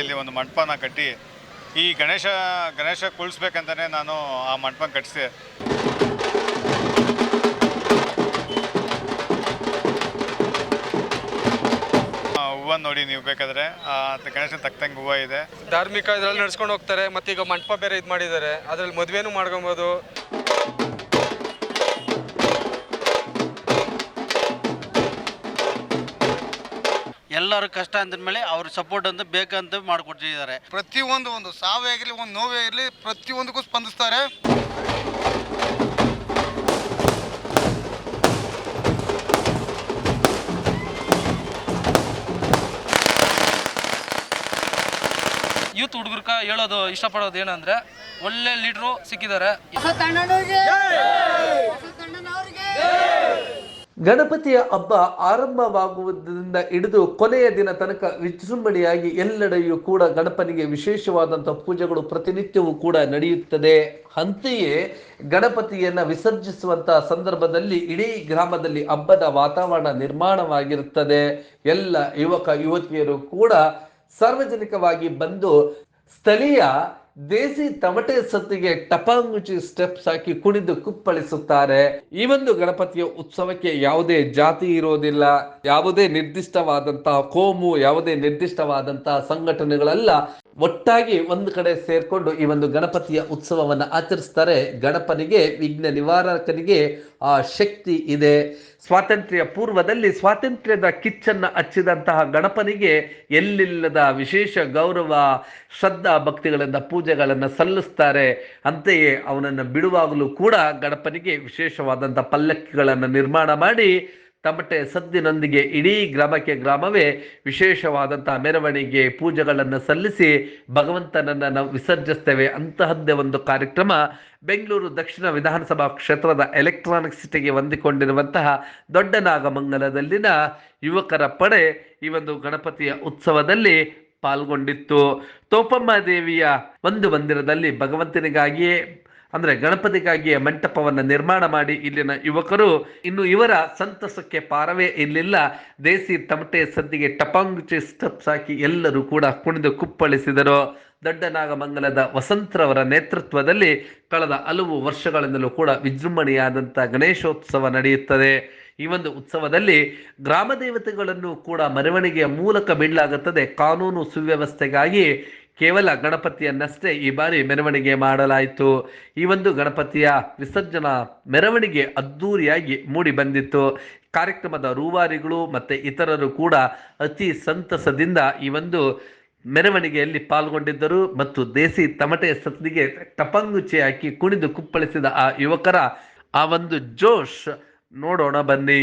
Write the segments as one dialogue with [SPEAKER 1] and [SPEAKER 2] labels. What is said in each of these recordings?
[SPEAKER 1] ಮೆರವಣಿಗೆಯಲ್ಲಿ ಒಂದು ಮಂಟಪನ ಕಟ್ಟಿ ಈ ಗಣೇಶ ಗಣೇಶ ಕುಳಿಸ್ಬೇಕಂತಲೇ ನಾನು ಆ ಮಂಟಪ ಕಟ್ಟಿಸಿದೆ. ಹೂವನ್ನು ನೋಡಿ ನೀವು ಬೇಕಾದ್ರೆ. ಗಣೇಶನ ತಕ್ಕಂಗೆ ಹೂವು ಇದೆ.
[SPEAKER 2] ಧಾರ್ಮಿಕ ಇದ್ರಲ್ಲಿ ನಡ್ಸ್ಕೊಂಡು ಹೋಗ್ತಾರೆ ಮತ್ತೆ ಈಗ ಮಂಟಪ ಬೇರೆ ಇದು ಮಾಡಿದ್ದಾರೆ. ಅದ್ರಲ್ಲಿ ಮದುವೆನೂ ಮಾಡ್ಕೊಬೋದು.
[SPEAKER 3] ಎಲ್ಲರ ಕಷ್ಟ ಅಂದ್ಮೇಲೆ ಅವ್ರ ಸಪೋರ್ಟ್ ಅಂತ ಬೇಕಂತ ಮಾಡಿಕೊಟ್ಟಿದ್ದಾರೆ.
[SPEAKER 4] ಪ್ರತಿಯೊಂದು ಒಂದು ಸಾವೇ ಆಗಿರಲಿ ಒಂದು ನೋವೇ ಇರಲಿ ಪ್ರತಿಯೊಂದಕ್ಕೂ ಸ್ಪಂದಿಸ್ತಾರೆ.
[SPEAKER 5] ಯೂತ್ ಹುಡುಗರ್ಕ ಹೇಳೋದು ಇಷ್ಟಪಡೋದು ಏನಂದ್ರೆ ಒಳ್ಳೆ ಲೀಡ್ರು ಸಿಕ್ಕಿದ್ದಾರೆ.
[SPEAKER 6] ಗಣಪತಿಯ ಹಬ್ಬ ಆರಂಭವಾಗುವುದರಿಂದ ಹಿಡಿದು ಕೊನೆಯ ದಿನ ತನಕ ವಿಜೃಂಭಣೆಯಾಗಿ ಎಲ್ಲೆಡೆಯೂ ಕೂಡ ಗಣಪನಿಗೆ ವಿಶೇಷವಾದಂಥ ಪೂಜೆಗಳು ಪ್ರತಿನಿತ್ಯವೂ ಕೂಡ ನಡೆಯುತ್ತದೆ. ಅಂತೆಯೇ ಗಣಪತಿಯನ್ನ ವಿಸರ್ಜಿಸುವಂತಹ ಸಂದರ್ಭದಲ್ಲಿ ಇಡೀ ಗ್ರಾಮದಲ್ಲಿ ಹಬ್ಬದ ವಾತಾವರಣ ನಿರ್ಮಾಣವಾಗಿರುತ್ತದೆ. ಎಲ್ಲ ಯುವಕ, ಯುವತಿಯರು ಕೂಡ ಸಾರ್ವಜನಿಕವಾಗಿ ಬಂದು ಸ್ಥಳೀಯ ದೇಸಿ ತಮಟೆ ಸತ್ತಿಗೆ ಟಪಾಂಗುಚಿ ಸ್ಟೆಪ್ಸ್ ಹಾಕಿ ಕುಣಿದು ಕುಪ್ಪಳಿಸುತ್ತಾರೆ. ಈ ಒಂದು ಗಣಪತಿಯ ಉತ್ಸವಕ್ಕೆ ಯಾವುದೇ ಜಾತಿ ಇರೋದಿಲ್ಲ. ಯಾವುದೇ ನಿರ್ದಿಷ್ಟವಾದಂತಹ ಕೋಮು, ಯಾವುದೇ ನಿರ್ದಿಷ್ಟವಾದಂತಹ ಸಂಘಟನೆಗಳೆಲ್ಲ. ಒಟ್ಟಾಗಿ ಒಂದು ಕಡೆ ಸೇರ್ಕೊಂಡು ಈ ಒಂದು ಗಣಪತಿಯ ಉತ್ಸವವನ್ನು ಆಚರಿಸ್ತಾರೆ. ಗಣಪನಿಗೆ, ವಿಘ್ನ ನಿವಾರಕನಿಗೆ ಆ ಶಕ್ತಿ ಇದೆ. ಸ್ವಾತಂತ್ರ್ಯ ಪೂರ್ವದಲ್ಲಿ ಸ್ವಾತಂತ್ರ್ಯದ ಕಿಚ್ಚನ್ನು ಹಚ್ಚಿದಂತಹ ಗಣಪನಿಗೆ ಎಲ್ಲಿಲ್ಲದ ವಿಶೇಷ ಗೌರವ, ಶ್ರದ್ಧಾ ಭಕ್ತಿಗಳಿಂದ ಪೂಜೆಗಳನ್ನು ಸಲ್ಲಿಸ್ತಾರೆ. ಅಂತೆಯೇ ಅವನನ್ನು ಬಿಡುವಾಗಲೂ ಕೂಡ ಗಣಪನಿಗೆ ವಿಶೇಷವಾದಂಥ ಪಲ್ಲಕ್ಕಿಗಳನ್ನು ನಿರ್ಮಾಣ ಮಾಡಿ ತಮಟೆ ಸದ್ದಿನೊಂದಿಗೆ ಇಡೀ ಗ್ರಾಮಕ್ಕೆ ಗ್ರಾಮವೇ ವಿಶೇಷವಾದಂತಹ ಮೆರವಣಿಗೆ, ಪೂಜೆಗಳನ್ನು ಸಲ್ಲಿಸಿ ಭಗವಂತನನ್ನು ನಾವು ವಿಸರ್ಜಿಸ್ತೇವೆ ಅಂತಹದ್ದೇ ಒಂದು ಕಾರ್ಯಕ್ರಮ. ಬೆಂಗಳೂರು ದಕ್ಷಿಣ ವಿಧಾನಸಭಾ ಕ್ಷೇತ್ರದ ಎಲೆಕ್ಟ್ರಾನಿಕ್ ಸಿಟಿಗೆ ಹೊಂದಿಕೊಂಡಿರುವಂತಹ ದೊಡ್ಡನಾಗಮಂಗಲದಲ್ಲಿನ ಯುವಕರ ಪಡೆ ಈ ಒಂದು ಗಣಪತಿಯ ಉತ್ಸವದಲ್ಲಿ ಪಾಲ್ಗೊಂಡಿತ್ತು. ತೋಪಮ್ಮ ದೇವಿಯ ಒಂದು ಮಂದಿರದಲ್ಲಿ ಭಗವಂತನಿಗಾಗಿಯೇ ಅಂದ್ರೆ ಗಣಪತಿಗಾಗಿಯ ಮಂಟಪವನ್ನು ನಿರ್ಮಾಣ ಮಾಡಿ ಇಲ್ಲಿನ ಯುವಕರು. ಇನ್ನು ಇವರ ಸಂತಸಕ್ಕೆ ಪಾರವೇ ಇರಲಿಲ್ಲ. ದೇಸಿ ತಮಟೆ ಸದ್ದಿಗೆ ಟಪಾಂಗ್ ಸ್ಟೆಪ್ಸ್ ಹಾಕಿ ಎಲ್ಲರೂ ಕೂಡ ಕುಣಿದು ಕುಪ್ಪಳಿಸಿದರು. ದೊಡ್ಡನಾಗಮಂಗಲದ ವಸಂತರವರ ನೇತೃತ್ವದಲ್ಲಿ ಕಳೆದ ಹಲವು ವರ್ಷಗಳಿಂದಲೂ ಕೂಡ ವಿಜೃಂಭಣೆಯಾದಂಥ ಗಣೇಶೋತ್ಸವ ನಡೆಯುತ್ತದೆ. ಈ ಒಂದು ಉತ್ಸವದಲ್ಲಿ ಗ್ರಾಮ ದೇವತೆಗಳನ್ನು ಕೂಡ ಮೆರವಣಿಗೆಯ ಮೂಲಕ ಬಿಡಲಾಗುತ್ತದೆ ಕಾನೂನು ಸುವ್ಯವಸ್ಥೆಗಾಗಿ ಕೇವಲ ಗಣಪತಿಯನ್ನಷ್ಟೇ ಈ ಬಾರಿ ಮೆರವಣಿಗೆ ಮಾಡಲಾಯಿತು. ಈ ಒಂದು ಗಣಪತಿಯ ವಿಸರ್ಜನಾ ಮೆರವಣಿಗೆ ಅದ್ಧೂರಿಯಾಗಿ ಮೂಡಿ ಬಂದಿತ್ತು. ಕಾರ್ಯಕ್ರಮದ ರೂವಾರಿಗಳು ಮತ್ತೆ ಇತರರು ಕೂಡ ಅತಿ ಸಂತಸದಿಂದ ಈ ಒಂದು ಮೆರವಣಿಗೆಯಲ್ಲಿ ಪಾಲ್ಗೊಂಡಿದ್ದರು ಮತ್ತು ದೇಸಿ ತಮಟೆ ಸತ್ತಿಗೆ ಟಪಂಗುಚಿ ಹಾಕಿ ಕುಣಿದು ಕುಪ್ಪಳಿಸಿದ ಆ ಯುವಕರ ಆ ಒಂದು ಜೋಶ್ ನೋಡೋಣ ಬನ್ನಿ.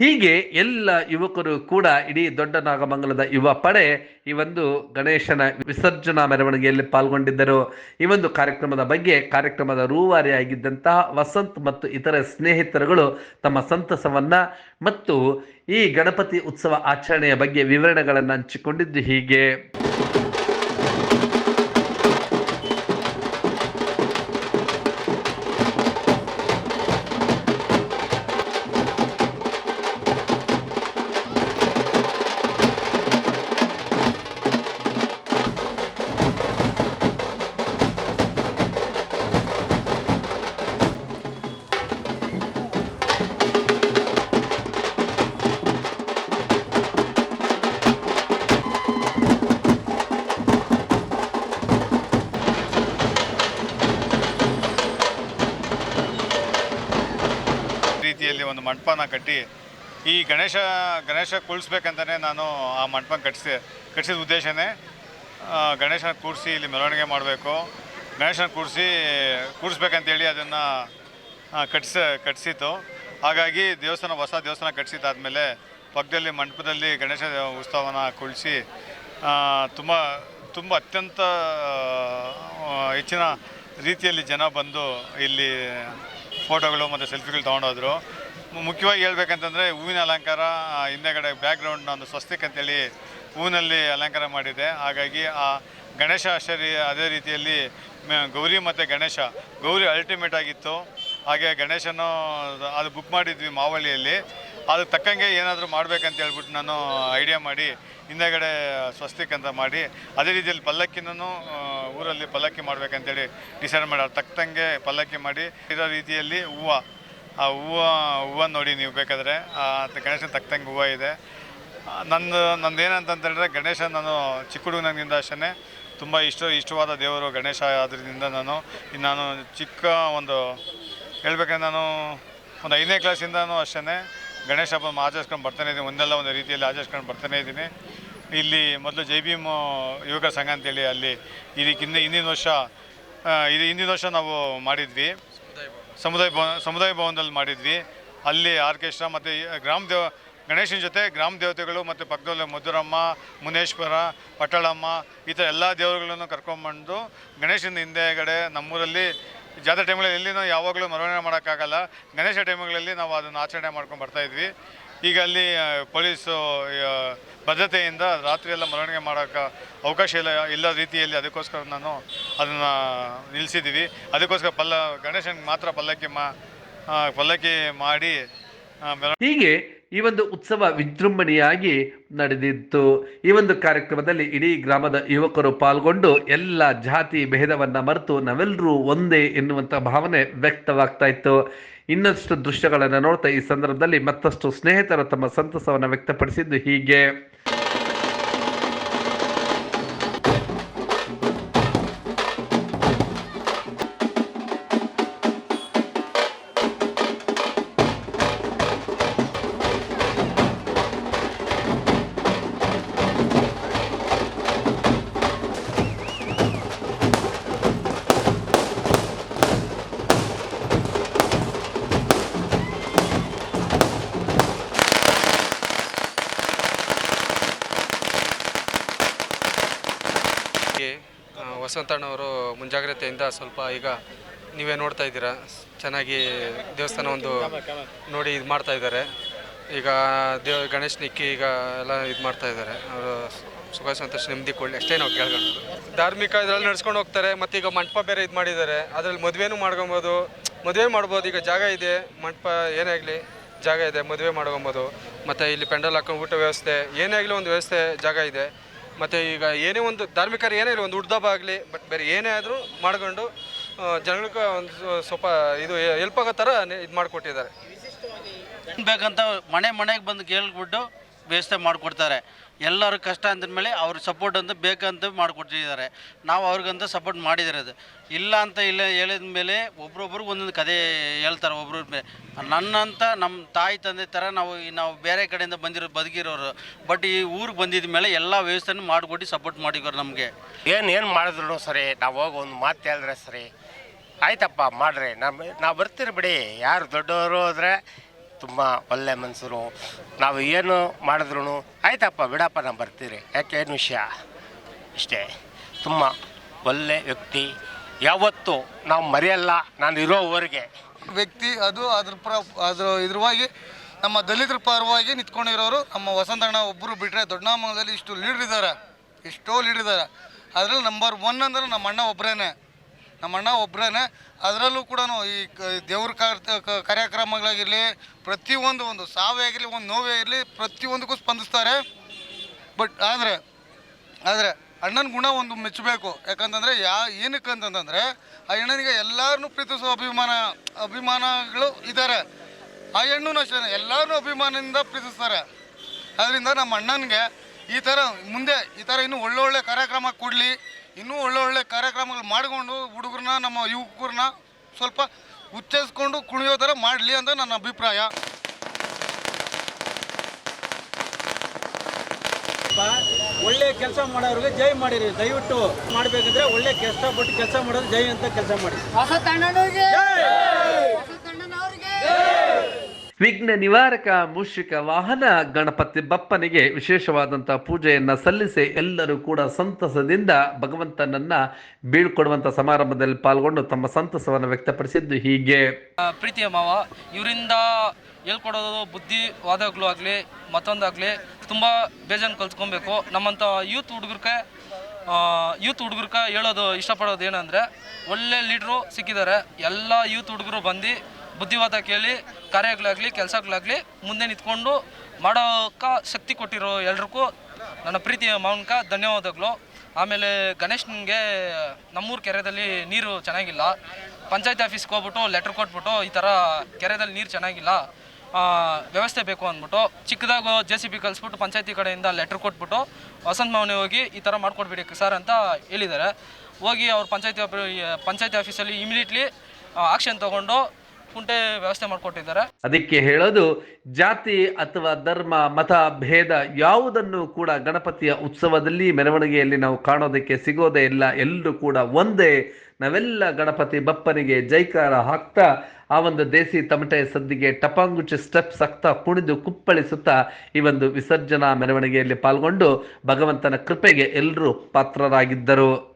[SPEAKER 6] ಹೀಗೆ ಎಲ್ಲ ಯುವಕರು ಕೂಡ ಇಡೀ ದೊಡ್ಡ ನಾಗಮಂಗಲದ ಯುವ ಪಡೆ ಈ ಒಂದು ಗಣೇಶನ ವಿಸರ್ಜನಾ ಮೆರವಣಿಗೆಯಲ್ಲಿ ಪಾಲ್ಗೊಂಡಿದ್ದರು. ಈ ಒಂದು ಕಾರ್ಯಕ್ರಮದ ಬಗ್ಗೆ ಕಾರ್ಯಕ್ರಮದ ರೂವಾರಿಯಾಗಿದ್ದಂತಹ ವಸಂತ್ ಮತ್ತು ಇತರ ಸ್ನೇಹಿತರುಗಳು ತಮ್ಮ ಸಂತಸವನ್ನ ಮತ್ತು ಈ ಗಣಪತಿ ಉತ್ಸವ ಆಚರಣೆಯ ಬಗ್ಗೆ ವಿವರಣೆಗಳನ್ನು ಹಂಚಿಕೊಂಡಿದ್ದು ಹೀಗೆ.
[SPEAKER 1] ಮಂಟಪನ ಕಟ್ಟಿ ಈ ಗಣೇಶ ಗಣೇಶ ಕೂಡಿಸ್ಬೇಕಂತಲೇ ನಾನು ಆ ಮಂಟಪ ಕಟ್ಟಿಸಿ ಕಟ್ಟಿಸಿದ ಉದ್ದೇಶನೇ ಗಣೇಶನ ಕೂಡಿಸಿ ಇಲ್ಲಿ ಮೆರವಣಿಗೆ ಮಾಡಬೇಕು. ಗಣೇಶನ ಕೂಡಿಸಿ ಕೂಡಿಸ್ಬೇಕಂತೇಳಿ ಅದನ್ನು ಕಟ್ಸ ಕಟ್ಟಿಸಿತ್ತು ಹಾಗಾಗಿ ದೇವಸ್ಥಾನ, ಹೊಸ ದೇವಸ್ಥಾನ ಕಟ್ಟಿಸಿದ್ದಾದಮೇಲೆ ಪಕ್ಕದಲ್ಲಿ ಮಂಟಪದಲ್ಲಿ ಗಣೇಶ ಉತ್ಸವನ ಕುಳಿಸಿ ತುಂಬ ತುಂಬ ಅತ್ಯಂತ ಹೆಚ್ಚಿನ ರೀತಿಯಲ್ಲಿ ಜನ ಬಂದು ಇಲ್ಲಿ ಫೋಟೋಗಳು ಮತ್ತು ಸೆಲ್ಫಿಗಳು ತೊಗೊಂಡೋದ್ರು. ಮುಖ್ಯವಾಗಿ ಹೇಳ್ಬೇಕಂತಂದರೆ ಹೂವಿನ ಅಲಂಕಾರ ಹಿಂದೆಗಡೆ ಬ್ಯಾಕ್ಗ್ರೌಂಡ್ ಒಂದು ಸ್ವಸ್ತಿಕ್ ಅಂತೇಳಿ ಹೂವಿನಲ್ಲಿ ಅಲಂಕಾರ ಮಾಡಿದೆ. ಹಾಗಾಗಿ ಆ ಗಣೇಶ ಆಶ್ಚರ್ಯ ಅದೇ ರೀತಿಯಲ್ಲಿ ಗೌರಿ ಮತ್ತು ಗಣೇಶ. ಗೌರಿ ಅಲ್ಟಿಮೇಟ್ ಆಗಿತ್ತು. ಹಾಗೆ ಗಣೇಶನ ಅದು ಬುಕ್ ಮಾಡಿದ್ವಿ ಮಾವಳಿಯಲ್ಲಿ. ಅದಕ್ಕೆ ತಕ್ಕಂಗೆ ಏನಾದರೂ ಮಾಡಬೇಕಂತ ಹೇಳ್ಬಿಟ್ಟು ನಾನು ಐಡಿಯಾ ಮಾಡಿ ಹಿಂದೆಗಡೆ ಸ್ವಸ್ತಿಕ್ ಅಂತ ಮಾಡಿ, ಅದೇ ರೀತಿಯಲ್ಲಿ ಪಲ್ಲಕ್ಕಿನೂ ಊರಲ್ಲಿ ಪಲ್ಲಕ್ಕಿ ಮಾಡಬೇಕಂತೇಳಿ ಡಿಸೈಡ್ ಮಾಡಿ ಅದು ತಕ್ಕಂಗೆ ಪಲ್ಲಕ್ಕಿ ಮಾಡಿ, ಇರೋ ರೀತಿಯಲ್ಲಿ ಹೂವು. ಆ ಹೂವು ಹೂವನ್ನು ನೋಡಿ ನೀವು ಬೇಕಾದರೆ. ಗಣೇಶನ ತಕ್ಕಂಗೆ ಹೂವು ಇದೆ. ನಂದು ನಂದು ನಂದು ಏನಂತಂತೇಳಿದ್ರೆ ಗಣೇಶ ನಾನು ಚಿಕ್ಕ ಹುಡುಗನಿಂದ ಅಷ್ಟೇ ತುಂಬ ಇಷ್ಟ, ಇಷ್ಟವಾದ ದೇವರು ಗಣೇಶ ಆದ್ರಿಂದ ನಾನು. ನಾನು ಚಿಕ್ಕ ಒಂದು, ಹೇಳ್ಬೇಕಂದ್ರೆ ನಾನು ಒಂದು ಐದನೇ ಕ್ಲಾಸಿಂದನೂ ಅಷ್ಟೇ ಗಣೇಶ ಹಬ್ಬ ಆಚರಿಸ್ಕೊಂಡು ಬರ್ತಾನೆ ಇದ್ದೀನಿ. ಒಂದಲ್ಲ ಒಂದು ರೀತಿಯಲ್ಲಿ ಆಚರಿಸ್ಕೊಂಡು ಬರ್ತಾನೆ ಇದ್ದೀನಿ. ಇಲ್ಲಿ ಮೊದಲು ಜೈ ಭೀಮ್ ಯುವಕ ಸಂಘ ಅಂತೇಳಿ ಅಲ್ಲಿ ಇದಕ್ಕಿಂತ ಹಿಂದಿನ ವರ್ಷ ಇದು ಹಿಂದಿನ ವರ್ಷ ನಾವು ಮಾಡಿದ್ವಿ. ಸಮುದಾಯ ಭವನ, ಸಮುದಾಯ ಭವನದಲ್ಲಿ ಮಾಡಿದ್ವಿ. ಅಲ್ಲಿ ಆರ್ಕೆಸ್ಟ್ರಾ ಮತ್ತು ಗ್ರಾಮ ದೇವ, ಗಣೇಶನ ಜೊತೆ ಗ್ರಾಮ ದೇವತೆಗಳು ಮತ್ತು ಪಕ್ಕದಲ್ಲಿ ಮಧುರಮ್ಮ, ಮುನೇಶ್ವರ, ಪಟ್ಟಳಮ್ಮ ಈ ಥರ ಎಲ್ಲ ದೇವರುಗಳನ್ನು ಕರ್ಕೊಂಬಂದು ಗಣೇಶನ ಹಿಂದೆಗಡೆ ನಮ್ಮೂರಲ್ಲಿ ಜಾತ್ರೆ ಟೈಮ್ಗಳಲ್ಲಿ ಎಲ್ಲಿನೂ ಯಾವಾಗಲೂ ಮೆರವಣಿಗೆ ಮಾಡೋಕ್ಕಾಗಲ್ಲ. ಗಣೇಶ ಟೈಮ್ಗಳಲ್ಲಿ ನಾವು ಅದನ್ನು ಆಚರಣೆ ಮಾಡ್ಕೊಂಡು ಬರ್ತಾಯಿದ್ವಿ ಈಗ ಅಲ್ಲಿ ಪೊಲೀಸು ಭದ್ರತೆಯಿಂದ ರಾತ್ರಿ ಎಲ್ಲ ಮೆರವಣಿಗೆ ಮಾಡೋಕ್ಕೆ ಅವಕಾಶ ಇಲ್ಲ ಇಲ್ಲ ರೀತಿಯಲ್ಲಿ ಅದಕ್ಕೋಸ್ಕರ ನಾನು ಅದನ್ನು ನಿಲ್ಲಿಸಿದ್ದೀವಿ. ಅದಕ್ಕೋಸ್ಕರ ಪಲ್ಲ, ಗಣೇಶನಿಗೆ ಮಾತ್ರ ಪಲ್ಲಕ್ಕಿ ಮಾ ಪಲ್ಲಕ್ಕಿ ಮಾಡಿ
[SPEAKER 6] ಹೀಗೆ ಈ ಒಂದು ಉತ್ಸವ ವಿಜೃಂಭಣೆಯಾಗಿ ನಡೆದಿತ್ತು. ಈ ಒಂದು ಕಾರ್ಯಕ್ರಮದಲ್ಲಿ ಇಡೀ ಗ್ರಾಮದ ಯುವಕರು ಪಾಲ್ಗೊಂಡು ಎಲ್ಲ ಜಾತಿ ಭೇದವನ್ನ ಮರೆತು ನಾವೆಲ್ಲರೂ ಒಂದೇ ಎನ್ನುವಂತ ಭಾವನೆ ವ್ಯಕ್ತವಾಗ್ತಾ ಇತ್ತು. ಇನ್ನಷ್ಟು ದೃಶ್ಯಗಳನ್ನು ನೋಡ್ತಾ ಈ ಸಂದರ್ಭದಲ್ಲಿ ಮತ್ತಷ್ಟು ಸ್ನೇಹಿತರು ತಮ್ಮ ಸಂತಸವನ್ನು ವ್ಯಕ್ತಪಡಿಸಿದ್ದು ಹೀಗೆ.
[SPEAKER 2] ಆ, ವಸಂತಣ್ಣವರು ಮುಂಜಾಗ್ರತೆಯಿಂದ ಸ್ವಲ್ಪ ಈಗ ನೀವೇ ನೋಡ್ತಾ ಇದ್ದೀರಾ. ಚೆನ್ನಾಗಿ ದೇವಸ್ಥಾನ ಒಂದು ನೋಡಿ ಇದು ಮಾಡ್ತಾ ಇದ್ದಾರೆ. ಈಗ ದೇವ ಗಣೇಶ್ ನಿಕ್ಕಿ ಈಗ ಎಲ್ಲ ಇದು ಮಾಡ್ತಾ ಇದ್ದಾರೆ. ಅವರು ಸುಖ ಸಂತೋಷ ನೆಮ್ಮದಿ ಕೊಡಲಿ ಅಷ್ಟೇ ನಾವು ಕೇಳ್ಕೊಂಡು. ಧಾರ್ಮಿಕ ಇದರಲ್ಲಿ ನಡ್ಸ್ಕೊಂಡು ಹೋಗ್ತಾರೆ ಮತ್ತು ಈಗ ಮಂಟಪ ಬೇರೆ ಇದು ಮಾಡಿದ್ದಾರೆ. ಅದರಲ್ಲಿ ಮದುವೆನೂ ಮಾಡ್ಕೊಬೋದು ಮದುವೆ ಮಾಡ್ಬೋದು ಈಗ ಜಾಗ ಇದೆ ಮಂಟಪ ಏನೇ ಆಗಲಿ ಜಾಗ ಇದೆ ಮದುವೆ ಮಾಡ್ಕೊಬೋದು. ಮತ್ತು ಇಲ್ಲಿ ಪೆಂಡಲ್ ಹಾಕೊಂಡು ಊಟ ವ್ಯವಸ್ಥೆ ಏನೇ ಆಗಲಿ ಒಂದು ವ್ಯವಸ್ಥೆ ಜಾಗ ಇದೆ. ಮತ್ತು ಈಗ ಏನೇ ಒಂದು ಧಾರ್ಮಿಕರು ಏನೇ ಇರಲಿ, ಒಂದು ಹುಡ್ದಬ್ಬ ಆಗಲಿ ಬಟ್ ಬೇರೆ ಏನೇ ಆದರೂ ಮಾಡ್ಕೊಂಡು ಜನಗಳಿಗೆ ಒಂದು ಸ್ವ- ಸ್ವಲ್ಪ ಇದು ಹೆಲ್ಪ್ ಆಗೋ ಥರ ಇದು ಮಾಡಿಕೊಟ್ಟಿದ್ದಾರೆ.
[SPEAKER 3] ಬೇಕಂತ ಮನೆ ಮನೆಗೆ ಬಂದು ಕೇಳ್ಬಿಟ್ಟು ವ್ಯವಸ್ಥೆ ಮಾಡಿಕೊಡ್ತಾರೆ. ಎಲ್ಲರೂ ಕಷ್ಟ ಅಂದಮೇಲೆ ಅವ್ರ ಸಪೋರ್ಟ್ ಅಂತ ಬೇಕಂತ ಮಾಡಿಕೊಟ್ಟಿದ್ದಾರೆ ನಾವು ಅವ್ರಿಗಂತ ಸಪೋರ್ಟ್ ಮಾಡಿದ್ದಾರೆ ಅದು ಇಲ್ಲ ಅಂತ ಇಲ್ಲ ಹೇಳಿದ ಮೇಲೆ ಒಬ್ರೊಬ್ರಿಗೆ ಒಂದೊಂದು ಕತೆ ಹೇಳ್ತಾರೆ ಒಬ್ರು ನನ್ನಂತ ನಮ್ಮ ತಾಯಿ ತಂದೆ ಥರ ನಾವು ನಾವು ಬೇರೆ ಕಡೆಯಿಂದ ಬಂದಿರೋ ಬದುಕಿರೋರು. ಬಟ್ ಈ ಊರಿಗೆ ಬಂದಿದ ಮೇಲೆ ಎಲ್ಲ ವ್ಯವಸ್ಥೆನೂ ಮಾಡಿಕೊಟ್ಟು ಸಪೋರ್ಟ್ ಮಾಡಿದ್ರು ನಮಗೆ.
[SPEAKER 7] ಏನು ಏನು ಮಾಡಿದ್ರು ಸರಿ? ನಾವು ಹೋಗಿ ಒಂದು ಮಾತು ಹೇಳಿದ್ರೆ ಸರಿ? ಆಯ್ತಪ್ಪ, ಮಾಡ್ರಿ. ನಮ್ಮ ನಾವು ಬರ್ತೀರಿ ಬಿಡಿ. ಯಾರು ದೊಡ್ಡವರು ಹೋದರೆ ತುಂಬ ಒಳ್ಳೆ ಮನಸ್ಸರು ನಾವು ಏನು ಮಾಡಿದ್ರು ಆಯ್ತಪ್ಪ, ಬಿಡಪ್ಪ ನಾವು ಬರ್ತೀರಿ ಯಾಕೆ, ಏನು ವಿಷಯ? ಇಷ್ಟೇ. ತುಂಬ ಒಳ್ಳೆ ವ್ಯಕ್ತಿ. ಯಾವತ್ತೂ ನಾವು ಮರೆಯಲ್ಲ, ನಾನು ಇರೋವರೆಗೆ.
[SPEAKER 4] ವ್ಯಕ್ತಿ ಅದು, ಅದ್ರ ಪ್ರ, ಅದ್ರ ಇದ್ರವಾಗಿ, ನಮ್ಮ ದಲಿತರ ಪರವಾಗಿ ನಿಂತ್ಕೊಂಡಿರೋರು, ನಮ್ಮ ವಸಂತಣ್ಣ ಒಬ್ಬರು ಬಿಟ್ಟರೆ ದೊಡ್ಡನಾಮದಲ್ಲಿ ಇಷ್ಟು ಲೀಡ್ರ್ ಇದ್ದಾರೆ ಎಷ್ಟೋ ಲೀಡ್ರ್ ಇದ್ದಾರೆ ಅದರಲ್ಲಿ ನಂಬರ್ ಒನ್ ಅಂದ್ರೆ ನಮ್ಮ ಅಣ್ಣ ಒಬ್ಬರೇನೆ ನಮ್ಮ ಅಣ್ಣ ಒಬ್ಬರೇ ಅದರಲ್ಲೂ ಕೂಡ ಈ ದೇವ್ರ ಕಾರ್ಯಕ್ರಮಗಳಾಗಿರಲಿ, ಪ್ರತಿಯೊಂದು ಒಂದು ಸಾವೇ ಆಗಿರಲಿ, ಒಂದು ನೋವೇ ಇರಲಿ ಪ್ರತಿಯೊಂದಕ್ಕೂ ಸ್ಪಂದಿಸ್ತಾರೆ. ಬಟ್ ಆದರೆ ಆದರೆ ಅಣ್ಣನ ಗುಣ ಒಂದು ಮೆಚ್ಚಬೇಕು. ಯಾಕಂತಂದರೆ, ಯಾ, ಏನಕ್ಕೆ ಅಂತಂತಂದರೆ, ಆ ಅಣ್ಣನಿಗೆ ಎಲ್ಲರನ್ನೂ ಪ್ರೀತಿಸುವ ಅಭಿಮಾನ, ಅಭಿಮಾನಗಳು ಇದ್ದಾರೆ ಆ ಹೆಣ್ಣು ಅಷ್ಟೇ ಎಲ್ಲರೂ ಅಭಿಮಾನದಿಂದ ಪ್ರೀತಿಸ್ತಾರೆ. ಅದರಿಂದ ನಮ್ಮ ಅಣ್ಣನಿಗೆ ಈ ಥರ ಮುಂದೆ ಈ ಥರ ಇನ್ನೂ ಒಳ್ಳೊಳ್ಳೆ ಕಾರ್ಯಕ್ರಮ ಕೊಡಲಿ ಇನ್ನೂ ಒಳ್ಳೆ ಒಳ್ಳೆ ಕಾರ್ಯಕ್ರಮಗಳು ಮಾಡಿಕೊಂಡು ಹುಡುಗರನ್ನ ನಮ್ಮ ಯುವಕರನ್ನ ಸ್ವಲ್ಪ ಉಚ್ಚರಿಸ್ಕೊಂಡು ಕುಣಿಯೋ ಥರ ಮಾಡಲಿ ಅಂತ ನನ್ನ ಅಭಿಪ್ರಾಯ.
[SPEAKER 8] ಒಳ್ಳೆ ಕೆಲಸ ಮಾಡೋರಿಗೆ ಜೈ ಮಾಡಿರಿ. ದಯವಿಟ್ಟು ಮಾಡಬೇಕಂದ್ರೆ ಒಳ್ಳೆ ಕಷ್ಟಪಟ್ಟು ಕೆಲಸ ಮಾಡೋದು ಜೈ ಅಂತ ಕೆಲಸ ಮಾಡಿ.
[SPEAKER 6] ವಿಘ್ನ ನಿವಾರಕ ಮೂಷಿಕ ವಾಹನ ಗಣಪತಿ ಬಪ್ಪನಿಗೆ ವಿಶೇಷವಾದಂಥ ಪೂಜೆಯನ್ನು ಸಲ್ಲಿಸಿ ಎಲ್ಲರೂ ಕೂಡ ಸಂತಸದಿಂದ ಭಗವಂತನನ್ನ ಬೀಳ್ಕೊಡುವಂಥ ಸಮಾರಂಭದಲ್ಲಿ ಪಾಲ್ಗೊಂಡು ತಮ್ಮ ಸಂತಸವನ್ನು ವ್ಯಕ್ತಪಡಿಸಿದ್ದು ಹೀಗೆ.
[SPEAKER 5] ಪ್ರೀತಿಯ ಮಾವ, ಇವರಿಂದ ಹೇಳ್ಕೊಡೋದು ಬುದ್ಧಿವಾದಗಳು ಆಗಲಿ, ಮತ್ತೊಂದಾಗಲಿ ತುಂಬ ಬೇಜಾನ್ ಕಲ್ತ್ಕೊಬೇಕು. ನಮ್ಮಂಥ ಯೂತ್ ಹುಡುಗರಿಗೆ ಯೂತ್ ಹುಡುಗರ್ಗೆ ಹೇಳೋದು ಇಷ್ಟಪಡೋದು ಏನಂದರೆ ಒಳ್ಳೆ ಲೀಡ್ರು ಸಿಕ್ಕಿದ್ದಾರೆ. ಎಲ್ಲ ಯೂತ್ ಹುಡುಗರು ಬಂದು ಬುದ್ಧಿವಾದ ಕೇಳಿ, ಕಾರ್ಯಗಳಾಗಲಿ, ಕೆಲಸಗಳಾಗಲಿ ಮುಂದೆ ನಿಂತ್ಕೊಂಡು ಮಾಡೋಕ್ಕೆ ಶಕ್ತಿ ಕೊಟ್ಟಿರೋ ಎಲ್ರಿಗೂ ನನ್ನ ಪ್ರೀತಿಯ ಮಾವನಕ ಧನ್ಯವಾದಗಳು. ಆಮೇಲೆ ಗಣೇಶನಿಗೆ ನಮ್ಮೂರು ಕೆರೆದಲ್ಲಿ ನೀರು ಚೆನ್ನಾಗಿಲ್ಲ. ಪಂಚಾಯತ್ ಆಫೀಸ್ಗೆ ಹೋಗ್ಬಿಟ್ಟು ಲೆಟ್ರ್ ಕೊಟ್ಬಿಟ್ಟು ಈ ಥರ ಕೆರೆದಲ್ಲಿ ನೀರು ಚೆನ್ನಾಗಿಲ್ಲ ವ್ಯವಸ್ಥೆ ಬೇಕು ಅಂದ್ಬಿಟ್ಟು ಚಿಕ್ಕದಾಗ ಜೆ ಸಿ ಬಿ ಕಳಿಸ್ಬಿಟ್ಟು ಪಂಚಾಯತಿ ಕಡೆಯಿಂದ ಲೆಟ್ರ್ ಕೊಟ್ಬಿಟ್ಟು ವಸಂತ ಮೌನಿ ಹೋಗಿ ಈ ಥರ ಮಾಡ್ಕೊಡ್ಬಿಡಿ ಸರ್ ಅಂತ ಹೇಳಿದ್ದಾರೆ. ಹೋಗಿ ಅವ್ರು ಪಂಚಾಯತಿ ಪಂಚಾಯತಿ ಆಫೀಸಲ್ಲಿ ಇಮಿಡಿಯೇಟ್ಲಿ ಆಕ್ಷನ್ ತೊಗೊಂಡು ಕುಂಟೆ ವ್ಯವಸ್ಥೆ ಮಾಡಿಕೊಟ್ಟಿದ್ದಾರೆ.
[SPEAKER 6] ಅದಕ್ಕೆ ಹೇಳೋದು, ಜಾತಿ ಅಥವಾ ಧರ್ಮ, ಮತ, ಭೇದ ಯಾವುದನ್ನು ಕೂಡ ಗಣಪತಿಯ ಉತ್ಸವದಲ್ಲಿ ಮೆರವಣಿಗೆಯಲ್ಲಿ ನಾವು ಕಾಣೋದಕ್ಕೆ ಸಿಗೋದೇ ಇಲ್ಲ. ಎಲ್ಲರೂ ಕೂಡ ಒಂದೇ, ನಾವೆಲ್ಲ ಗಣಪತಿ ಬಪ್ಪನಿಗೆ ಜೈಕಾರ ಹಾಕ್ತಾ, ಆ ಒಂದು ದೇಸಿ ತಮಟೆ ಸದ್ದಿಗೆ ಟಪಾಂಗುಚಿ ಸ್ಟೆಪ್ಸ್ ಹಾಕ್ತಾ, ಕುಣಿದು ಕುಪ್ಪಳಿಸುತ್ತಾ ಈ ಒಂದು ವಿಸರ್ಜನಾ ಮೆರವಣಿಗೆಯಲ್ಲಿ ಪಾಲ್ಗೊಂಡು ಭಗವಂತನ ಕೃಪೆಗೆ ಎಲ್ಲರೂ ಪಾತ್ರರಾಗಿದ್ದರು.